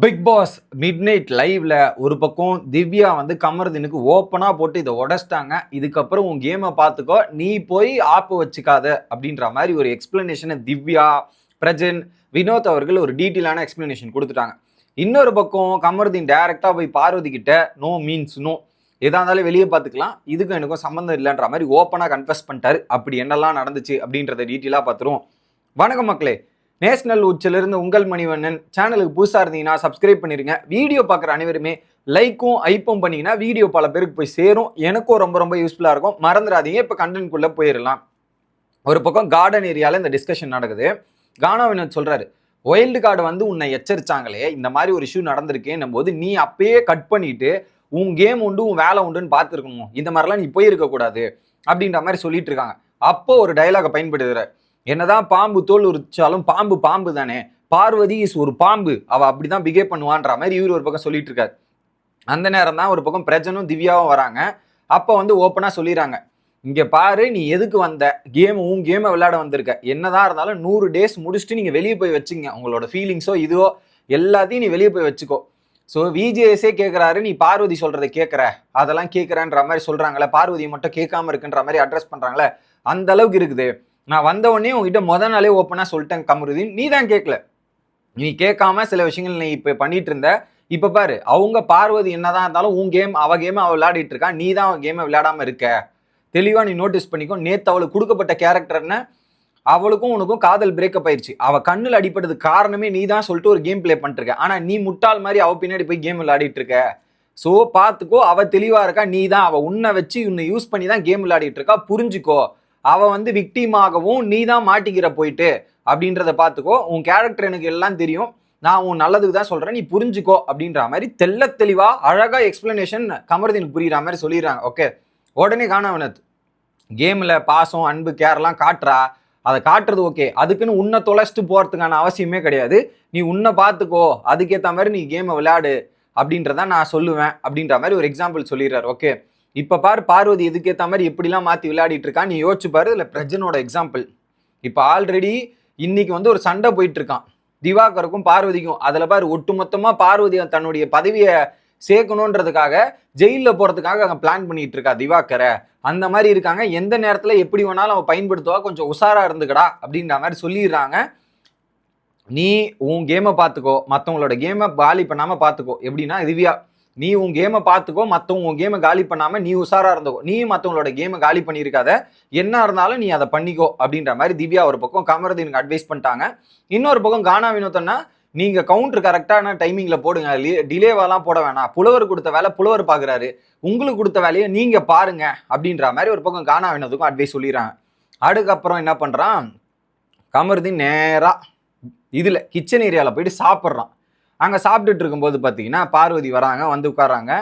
Big pass mid night லைவ்ல ஒரு பக்கம் திவ்யா வந்து கமர்தீனுக்கு ஓப்பனாக போட்டு இதை உடச்சிட்டாங்க. இதுக்கப்புறம் உன் கேமை பார்த்துக்கோ. நீ போய் ஆப்பு வச்சுக்காத அப்படின்ற மாதிரி ஒரு எக்ஸ்பிளனேஷனை திவ்யா பிரஜன் வினோத் அவர்கள் ஒரு டீட்டெயிலான எக்ஸ்பிளனேஷன் கொடுத்துட்டாங்க. இன்னொரு பக்கம் கமருதீன் டைரக்டாக போய் பார்வதி கிட்ட நோ மீன்ஸ் நோ எதாக இருந்தாலும் வெளியே பார்த்துக்கலாம். இதுக்கும் எனக்கும் சம்மந்தம் இல்லைன்ற மாதிரி ஓப்பனாக கன்ஃபஸ் பண்ணிட்டாரு. அப்படி என்னெல்லாம் நடந்துச்சு அப்படின்றத டீட்டெயிலாக பார்த்துருவோம். வணக்கம் மக்களே. நேஷனல் உச்சிலிருந்து உங்கள் மணிவண்ணன் சேனலுக்கு புதுசாக இருந்தீங்கன்னா சப்ஸ்கிரைப் பண்ணிருங்க. வீடியோ பார்க்குற அனைவருமே லைக்கும் ஐப்பும் பண்ணிங்கன்னா வீடியோ பல பேருக்கு போய் சேரும். எனக்கும் ரொம்ப ரொம்ப யூஸ்ஃபுல்லாக இருக்கும். மறந்துடாதீங்க. இப்போ கண்டென்ட்குள்ளே போயிடலாம் ஒரு பக்கம் கார்டன் ஏரியாவில் இந்த டிஸ்கஷன் நடக்குது. கானாவினன் சொல்கிறாரு ஒயில்டு கார்டு வந்து உன்னை எச்சரித்தாங்களே இந்த மாதிரி ஒரு இஷ்யூ நடந்திருக்கேன்னும் போது நீ அப்பயே கட் பண்ணிவிட்டு உன் கேம் உண்டு உன் வேலை உண்டுன்னு பார்த்துருக்கணும். இந்த மாதிரிலாம் நீ போயிருக்கக்கூடாது. அப்படின்ற மாதிரி சொல்லிட்டு இருக்காங்க. அப்போ ஒரு டயலாகை பயன்படுத்துகிறார் என்னதான் பாம்பு தோல் உரிச்சாலும் பாம்பு பாம்பு தானே? பார்வதி இஸ் ஒரு பாம்பு. அவ அப்படிதான் பிஹேவ் பண்ணுவான்ற மாதிரி இவர் ஒரு பக்கம் சொல்லிட்டு இருக்காரு. அந்த நேரம் தான் ஒரு பக்கம் பிரஜனும் திவ்யாவும் வராங்க. அப்போ வந்து ஓப்பனாக சொல்லிடுறாங்க. இங்கே பாரு நீ எதுக்கு வந்த? கேம் உன் கேமை விளையாட வந்திருக்க. என்னதான் இருந்தாலும் நூறு டேஸ் முடிச்சுட்டு நீங்கள் வெளியே போய் வச்சுங்க உங்களோட ஃபீலிங்ஸோ இதுவோ எல்லாத்தையும் நீ வெளியே போய் வச்சுக்கோ. ஸோ விஜேஎஸே கேட்குறாரு நீ பார்வதி சொல்கிறத கேட்குற அதெல்லாம் கேட்குறேன்ற மாதிரி சொல்கிறாங்களே பார்வதியை மட்டும் கேட்காம இருக்குன்ற மாதிரி அட்ரஸ் பண்ணுறாங்களே அந்த அளவுக்கு இருக்குது. நான் வந்த உடனே உங்ககிட்ட முத நாளே ஓப்பனாக சொல்லிட்டேன் கமருதீன். நீ தான் கேட்கல நீ கேட்காம சில விஷயங்கள் நீ இப்போ பண்ணிட்டு இருந்த. இப்போ பாரு அவங்க பார்வதி என்னதான் இருந்தாலும் உன் கேம் அவ கேமை அவள் விளையாடிட்டு இருக்கா. நீ தான் அவன் கேமை விளையாடாம இருக்க. தெளிவாக நீ நோட்டீஸ் பண்ணிக்கோ. நேற்று அவளுக்கு கொடுக்கப்பட்ட கேரக்டர்னு அவளுக்கும் உனக்கும் காதல் பிரேக்கப் ஆயிடுச்சு அவள் கண்ணில் அடிப்படுறது காரணமே நீ தான் சொல்லிட்டு ஒரு கேம் ப்ளே பண்ணிருக்க ஆனால் நீ முட்டாள் மாதிரி அவள் பின்னாடி போய் கேம் விளையாடிட்டு இருக்க. ஸோ பார்த்துக்கோ அவள் தெளிவாக இருக்கா நீ தான். அவள் உன்னை வச்சு உன்னை யூஸ் பண்ணி தான் கேம் விளையாடிட்டு இருக்கா. புரிஞ்சுக்கோ. அவன் வந்து விக்டிமாகவும் நீ தான் மாட்டிக்கிற போயிட்டு அப்படின்றத பார்த்துக்கோ. உன் கேரக்டர் எனக்கு எல்லாம் தெரியும். நான் உன் நல்லதுக்கு தான் சொல்கிறேன் நீ புரிஞ்சுக்கோ அப்படின்ற மாதிரி தெள்ள தெளிவாக அழகாக எக்ஸ்பிளனேஷன் கமருதீனுக்கு புரிகிற மாதிரி சொல்லிடுறாங்க. ஓகே உடனே காணவனத் கேமில் பாசம் அன்பு கேர்லாம் காட்டுறா. அதை காட்டுறது ஓகே அதுக்குன்னு உன்னை தொலைச்சிட்டு போகிறதுக்கான அவசியமே கிடையாது. நீ உன்னை பார்த்துக்கோ. அதுக்கேற்ற மாதிரி நீ கேமை விளையாடு அப்படின்றத நான் சொல்லுவேன் அப்படின்ற மாதிரி ஒரு எக்ஸாம்பிள் சொல்லிடுறாரு. ஓகே இப்போ பாரு பார்வதி இதுக்கேற்ற மாதிரி எப்படிலாம் மாற்றி விளையாடிட்டு இருக்கா? நீ யோசிச்சு பாரு இல்லை பிரஜனோட எக்ஸாம்பிள் இப்போ ஆல்ரெடி இன்னைக்கு வந்து ஒரு சண்டை போயிட்டு இருக்கான். திவாகருக்கும் பார்வதிக்கும். அதில் பாரு ஒட்டுமொத்தமாக பார்வதி தன்னுடைய பதவியை சேர்க்கணுன்றதுக்காக ஜெயிலில் போகிறதுக்காக அங்கே பிளான் பண்ணிட்டு இருக்கா திவாகரை. அந்த மாதிரி இருக்காங்க. எந்த நேரத்தில் எப்படி வேணாலும் அவன் பயன்படுத்துவா கொஞ்சம் உஷாராக இருந்துக்கடா அப்படின்ற மாதிரி சொல்லிடுறாங்க. நீ உன் கேமை பார்த்துக்கோ. மற்றவங்களோட கேமை காலி பண்ணாமல் பார்த்துக்கோ. எப்படின்னா திவ்யா நீ உன் கேமை பார்த்துக்கோ மற்றவங்க உன் கேமை காலி பண்ணாமல் நீ உஷாராக இருந்துக்கோ. நீ மற்றவங்களோட கேமை காலி பண்ணியிருக்காத. என்ன இருந்தாலும் நீ அதை பண்ணிக்கோ அப்படின்ற மாதிரி திவ்யா ஒரு பக்கம் கமரதீனுக்கு அட்வைஸ் பண்ணிட்டாங்க. இன்னொரு பக்கம் கானா வினோத்தன்னா நீங்க கவுண்டர் கரெக்டான டைமிங்ல போடுங்க. டிலேவாலாம் போட வேணாம். புலவர் கொடுத்த வேலை புலவர் பாக்குறாரு உங்களுக்கு கொடுத்த வேலையை நீங்க பாருங்க அப்படின்ற மாதிரி ஒரு பக்கம் கானா வினோத்துக்கும் அட்வைஸ் சொல்லிடுறாங்க. அதுக்கப்புறம் என்ன பண்றான்? கமருதீன் நேரா இதுல கிச்சன் ஏரியாவில் போயிட்டு சாப்பிட்றான். அங்கே சாப்பிட்டுட்டு இருக்கும்போது பார்த்தீங்கன்னா பார்வதி வராங்க வந்து உட்காராங்க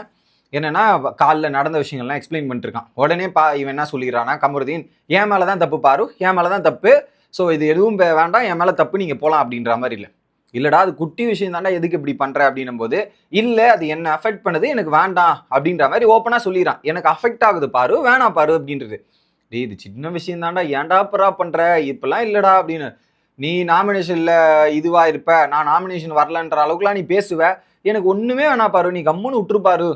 என்னென்னா காலில் நடந்த விஷயங்கள்லாம் எக்ஸ்பிளைன் பண்ணிட்டுருக்கான். உடனே பா இவன் என்ன சொல்லிடுறான்னா கமருதீன் என் மேலே தான் தப்பு பாரு என் மேலே தான் தப்பு. ஸோ இது எதுவும் வேண்டாம் என் மேலே தப்பு நீங்கள் போகலாம் அப்படின்ற மாதிரி இல்லை. இல்லடா அது குட்டி விஷயம் தாண்டா எதுக்கு இப்படி பண்ற? அப்படின்னும் போது இல்லை அது என்ன அஃபெக்ட் பண்ணுது எனக்கு வேண்டாம் அப்படின்ற மாதிரி ஓப்பனாக சொல்லிடுறான். எனக்கு அஃபெக்ட் ஆகுது பாரு வேணாம் பாரு அப்படின்றது. டேய் இது சின்ன விஷயம் தாண்டா ஏன்டா பரா பண்ற? இப்பெல்லாம் இல்லடா அப்படின்னு நீ நாமினேஷன்ல இதுவா இருப்ப நான் நாமினேஷன் வரலன்ற அளவுக்குலாம் நீ பேசுவ. எனக்கு ஒண்ணுமே வேணா பாரு நீ கம்முன்னு விட்டுருப்பாரு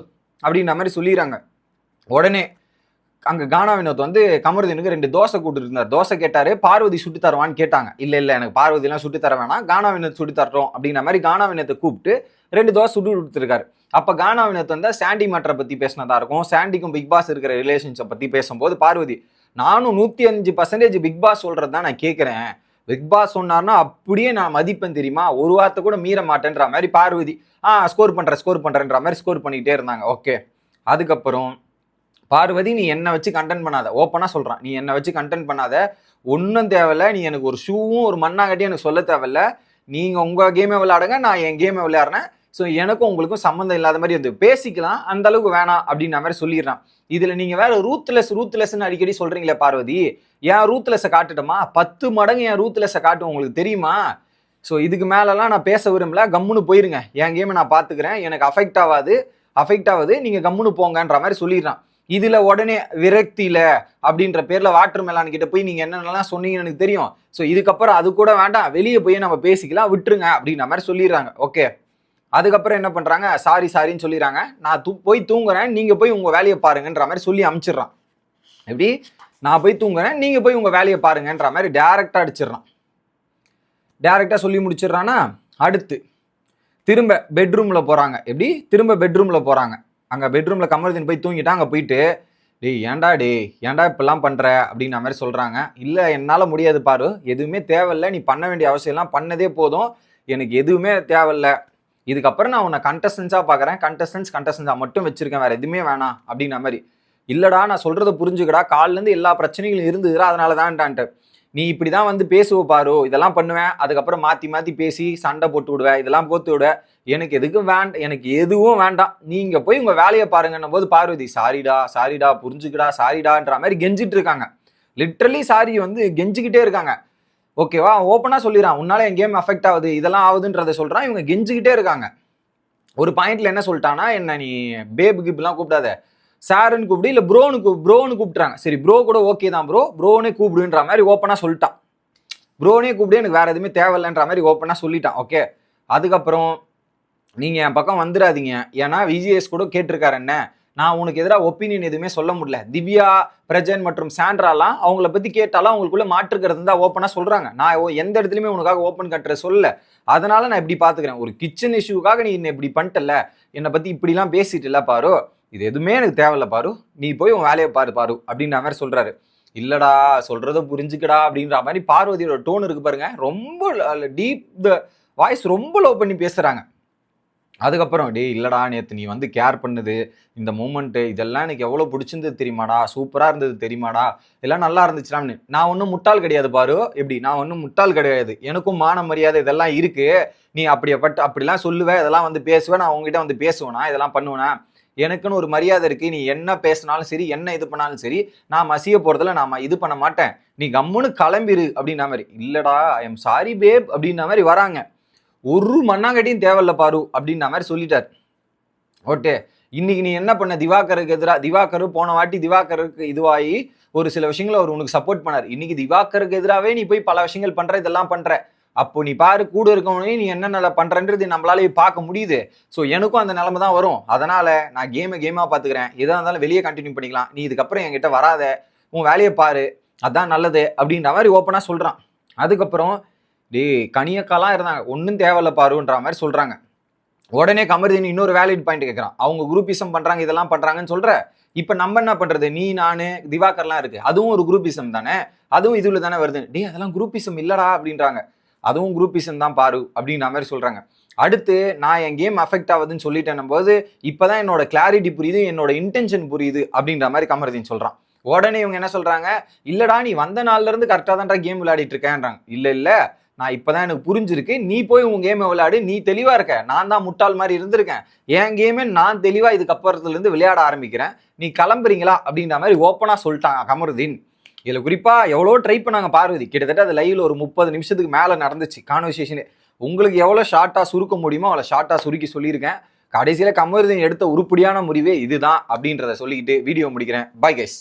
அப்படின்ற மாதிரி சொல்லிடுறாங்க உடனே அங்க கானா வினோத் வந்து கமருதீனுக்கு ரெண்டு தோசை கூட்டிருந்தார் தோசை கேட்டாரு பார்வதி சுட்டு தருவான்னு கேட்டாங்க. இல்ல இல்ல எனக்கு பார்வதி எல்லாம் சுட்டு தர வேணாம் கானா வினோத் சுட்டு தர்றோம் அப்படின்ற மாதிரி கானா வினோத்தை கூப்பிட்டு ரெண்டு தோசை சுட்டு கொடுத்துருக்காரு. அப்ப கானா வினோத் வந்து சாண்டி மேட்டரை பத்தி பேசினதா இருக்கும். சாண்டிக்கும் பிக் பாஸ் இருக்கிற ரிலேஷன்ஸை பத்தி பேசும்போது பார்வதி நானும் நூத்தி அஞ்சு பர்சன்டேஜ் பிக் பாஸ் சொல்கிறது தான் நான் கேட்கிறேன் பிக் பாஸ் சொன்னார்னா அப்படியே நான் மதிப்பேன் தெரியுமா? ஒரு வார்த்தை கூட மீற மாட்டேன்ற மாதிரி பார்வதி ஆ ஸ்கோர் பண்ணுறேன் ஸ்கோர் பண்றேன்ற மாதிரி ஸ்கோர் பண்ணிக்கிட்டே இருந்தாங்க. ஓகே அதுக்கப்புறம் பார்வதி நீ என்னை வச்சு கண்டென்ட் பண்ணாத. ஓப்பனாக சொல்கிறான் நீ என்னை வச்சு கண்டென்ட் பண்ணாத. ஒன்றும் தேவையில்ல. நீ எனக்கு ஒரு ஷூவும் ஒரு மண்ணாங்கட்டியும் எனக்கு சொல்ல தேவையில்ல. நீங்கள் உங்கள் கேமை விளையாடுங்க நான் என் கேமை விளையாடுறேன். ஸோ எனக்கும் உங்களுக்கும் சம்மந்தம் இல்லாத மாதிரி வந்து பேசிக்கலாம். அந்த அளவுக்கு வேணாம் அப்படின்ற மாதிரி சொல்லிடுறான். இதில் நீங்கள் வேற ரூத்லெஸ் ரூத்லெஸ்ன்னு அடிக்கடி சொல்கிறீங்களே பார்வதி. ஏன் ரூத்லெஸ்ஸை காட்டுட்டோமா? பத்து மடங்கு என் ரூத்லெஸ்ஸை காட்டும் உங்களுக்கு தெரியுமா? ஸோ இதுக்கு மேலலாம் நான் பேச விரும்பல. கம்முன்னு போயிருங்க. என் கேமை நான் பார்த்துக்கிறேன் எனக்கு அஃபெக்ட் ஆகாது. அஃபெக்ட் ஆகுது. நீங்கள் கம்முன்னு போங்கன்ற மாதிரி சொல்லிடுறான். இதில் உடனே விரக்தியில் அப்படின்ற பேரில் வாட்டர் மெலான் கிட்ட போய் நீங்கள் என்னென்னலாம் சொன்னீங்கன்னு எனக்கு தெரியும். ஸோ இதுக்கப்புறம் அது கூட வேண்டாம். வெளியே போய் நம்ம பேசிக்கலாம். விட்டுருங்க அப்படின்ற மாதிரி சொல்லிடுறாங்க. ஓகே அதுக்கப்புறம் என்ன பண்ணுறாங்க சாரி சாரின்னு சொல்லிடுறாங்க. நான் தூ போய் தூங்குறேன். நீங்கள் போய் உங்கள் வேலையை பாருங்கன்ற மாதிரி சொல்லி அமுச்சிடுறான். எப்படி? நான் போய் தூங்குறேன். நீங்கள் போய் உங்கள் வேலையை பாருங்கன்ற மாதிரி டேரெக்டாக அடிச்சிடுறான். டேரெக்டாக சொல்லி முடிச்சிடுறான்னா அடுத்து திரும்ப பெட்ரூமில் போகிறாங்க எப்படி? திரும்ப பெட்ரூமில் போகிறாங்க அங்கே பெட்ரூமில் கமருதீன் போய் தூங்கிட்டா அங்கே போயிட்டு டேய் ஏன்டா டே ஏன்டா இப்பெல்லாம் பண்ணுற அப்படின்ற மாதிரி சொல்கிறாங்க இல்லை என்னால் முடியாது பாரு. எதுவுமே தேவையில்ல. நீ பண்ண வேண்டிய அவசியம்லாம் பண்ணதே போதும். எனக்கு எதுவுமே தேவையில்ல. இதுக்கப்புறம் நான் உன்னை கண்டஸ்டன்ஸாக பார்க்குறேன். கண்டஸ்டன்ஸ் கண்டஸ்டன்ஸாக மட்டும் வச்சிருக்கேன். வேறு எதுவுமே வேணாம் அப்படின்ன மாதிரி. இல்லைடா நான் சொல்கிறத புரிஞ்சுக்கடா. காலிலேருந்து எல்லா பிரச்சனைகளும் இருந்ததுடா அதனால தான்ட்டான்ட்டு நீ இப்படி தான் வந்து பேசுவ பாரு. இதெல்லாம் பண்ணுவேன். அதுக்கப்புறம் மாற்றி மாற்றி பேசி சண்டை போட்டு விடுவேன். இதெல்லாம் போத்து விடுவேன். எனக்கு எதுக்கும் வேண்டாம் எனக்கு எதுவும் வேண்டாம். நீங்கள் போய் உங்கள் வேலையை பாருங்கன்னும் போது பார்வதி சாரிடா சாரிடா புரிஞ்சுக்கடா சாரிடான்ற மாதிரி கெஞ்சிட்டு இருக்காங்க. லிட்ரலி சாரி வந்து கெஞ்சிக்கிட்டே இருக்காங்க. ஓகேவா? ஓப்பனாக சொல்லிடுறான். உன்னால் என் கேம் அஃபெக்ட் ஆகுது இதெல்லாம் ஆகுதுன்றதை சொல்கிறான் இவங்க கெஞ்சிக்கிட்டே இருக்காங்க. ஒரு பாயிண்டில் என்ன சொல்லிட்டான்னா என்ன நீ பேபு கிப்லாம் கூப்பிடாத. சாருன்னு கூப்பிடு இல்லை ப்ரோனு கூ ப்ரோன்னு கூப்பிட்றாங்க சரி ப்ரோ கூட ஓகே தான் ப்ரோ ப்ரோனே கூப்பிடுன்ற மாதிரி ஓப்பனாக சொல்லிட்டான். ப்ரோனே கூப்பிடு எனக்கு வேறு எதுவுமே தேவையில்லைன்ற மாதிரி ஓப்பனாக சொல்லிட்டான். ஓகே அதுக்கப்புறம் நீங்கள் என் பக்கம் வந்துடாதீங்க. ஏன்னா விஜிஎஸ் கூட கேட்டிருக்காரு என்ன? நான் உனக்கு எதிராக ஒப்பீனியன் எதுவுமே சொல்ல முடியல. திவ்யா பிரஜன் மற்றும் சாண்ட்ராலாம் அவங்கள பற்றி கேட்டாலும் அவங்களுக்குள்ள மாற்றுக்கிறது தான் ஓப்பனாக சொல்கிறாங்க நான் ஓ- எந்த இடத்துலையுமே உனக்காக ஓப்பன் கட்டுற சொல்ல அதனால நான் இப்படி பார்த்துக்கிறேன் ஒரு கிச்சன் இஷ்யூக்காக நீ என்ன இப்படி பண்ணிட்டல என்னை பற்றி இப்படிலாம் பேசிட்டு பாரு. இது எதுவுமே எனக்கு தேவையில்ல பாரு. நீ போய் உன் வேலையை பாரு பாரு அப்படின்ற மாதிரி சொல்கிறாரு இல்லடா சொல்கிறத புரிஞ்சுக்கடா அப்படின்ற மாதிரி பார்வதியோட டோன் இருக்கு பாருங்க. ரொம்ப டீப் வாய்ஸ் ரொம்ப லோ பண்ணி பேசுகிறாங்க அதுக்கப்புறம் டேய் இல்லைடா நேற்று நீ வந்து கேர் பண்ணுது. இந்த மூமெண்ட்டு இதெல்லாம் எனக்கு எவ்வளோ பிடிச்சிருந்தது தெரியுமாடா? சூப்பராக இருந்தது தெரியுமாடா? இதெல்லாம் நல்லா இருந்துச்சுடான்னு நான் ஒன்றும் முட்டாள் கிடையாது பாரு. எப்படி? நான் ஒன்றும் முட்டாள் கிடையாது. எனக்கும் மான மரியாதை இதெல்லாம் இருக்குது நீ அப்படியேப்பட்ட அப்படிலாம் சொல்லுவேன் இதெல்லாம் வந்து பேசுவேன் நான் உங்ககிட்ட வந்து பேசுவேனா? இதெல்லாம் பண்ணுவேனா? எனக்குன்னு ஒரு மரியாதை இருக்கு. நீ என்ன பேசினாலும் சரி என்ன இது பண்ணாலும் சரி நான் மசிய போறதுல நான் இது பண்ண மாட்டேன். நீ கம்முன்னு கிளம்பிரு அப்படின்ன மாதிரி. இல்லடா ஐ எம் சாரி பேப் அப்படின்ன மாதிரி வராங்க. ஒரு மண்ணாங்கட்டியும் தேவையில்ல பாரு அப்படின்ற மாதிரி சொல்லிட்டார். ஓகே. இன்னைக்கு நீ என்ன பண்ண? திவாகருக்கு எதிராக திவாகர் போன வாட்டி திவாகருக்கு இதுவாகி ஒரு சில விஷயங்களை அவர் உனக்கு சப்போர்ட் பண்ணார். இன்னைக்கு திவாகருக்கு எதிராகவே நீ போய் பல விஷயங்கள் பண்ற இதெல்லாம் பண்ற. அப்போ நீ பாரு கூட இருக்கவனே நீ என்ன நிலை பண்றன்றது நம்மளால பார்க்க முடியுது. ஸோ எனக்கும் அந்த நிலைமை தான் வரும். அதனால நான் கேமை கேமா பாத்துக்கிறேன் எதா இருந்தாலும் வெளியே கண்டினியூ பண்ணிக்கலாம். நீ இதுக்கப்புறம் என்கிட்ட வராத. உன் வேலையை பாரு. அதான் நல்லது அப்படின்ற மாதிரி ஓப்பனாக சொல்றான். அதுக்கப்புறம் டேய் கனியக்காலாம் இருந்தாங்க. ஒன்றும் தேவையில்ல பாருன்ற மாதிரி சொல்கிறாங்க உடனே கமருதீன் இன்னொரு வேலிட் பாயிண்ட் கேட்குறான் அவங்க குரூப்பிசம் பண்ணுறாங்க இதெல்லாம் பண்ணுறாங்கன்னு சொல்கிற இப்போ நம்ம என்ன பண்ணுறது நீ நான் திவாகர்லாம் இருக்குது அதுவும் ஒரு குரூப்பிசம் தானே? அதுவும் இதுல தானே வருது. டே அதெல்லாம் குரூப்பிசம் இல்லடா அப்படின்றாங்க. அதுவும் குரூப்பிசம் தான் பாரு அப்படின்ற மாதிரி சொல்கிறாங்க அடுத்து நான் என் கேம் அஃபெக்ட் ஆகுதுன்னு சொல்லிட்டேன் போது இப்போ தான் என்னோட கிளாரிட்டி புரியுது என்னோட இன்டென்ஷன் புரியுது அப்படின்ற மாதிரி கமருதீன் சொல்கிறான் உடனே இவங்க என்ன சொல்றாங்க? இல்லடா நீ வந்த நாள்ல இருந்து கரெக்டா தான்டா கேம் விளையாடிட்டு இருக்கேன்றாங்க. இல்லை இல்லை. நான் இப்போதான் எனக்கு புரிஞ்சிருக்கு. நீ போய் உன் கேமை விளையாடு. நீ தெளிவாக இருக்க. நான் தான் முட்டாள் மாதிரி இருந்திருக்கேன். என் கேமே நான் தெளிவாக இதுக்கப்புறத்துலேருந்து விளையாட ஆரம்பிக்கிறேன். நீ கிளம்புறீங்களா? அப்படின்ற மாதிரி ஓப்பனாக சொல்லிட்டாங்க கமருதீன் இதில் குறிப்பாக எவ்வளோ ட்ரை பண்ணாங்க பார்வதி. கிட்டத்தட்ட அது லைவில் ஒரு முப்பது நிமிஷத்துக்கு மேலே நடந்துச்சு. கான்வர்சேஷனே உங்களுக்கு எவ்வளோ ஷார்ட்டாக சுருக்க முடியுமோ அவ்வளோ ஷார்ட்டாக சுருக்கி சொல்லியிருக்கேன். கடைசியில் கமருதீன் எடுத்த உருப்படியான முடிவே இதுதான் அப்படின்றத சொல்லிக்கிட்டு வீடியோ முடிக்கிறேன். Bye guys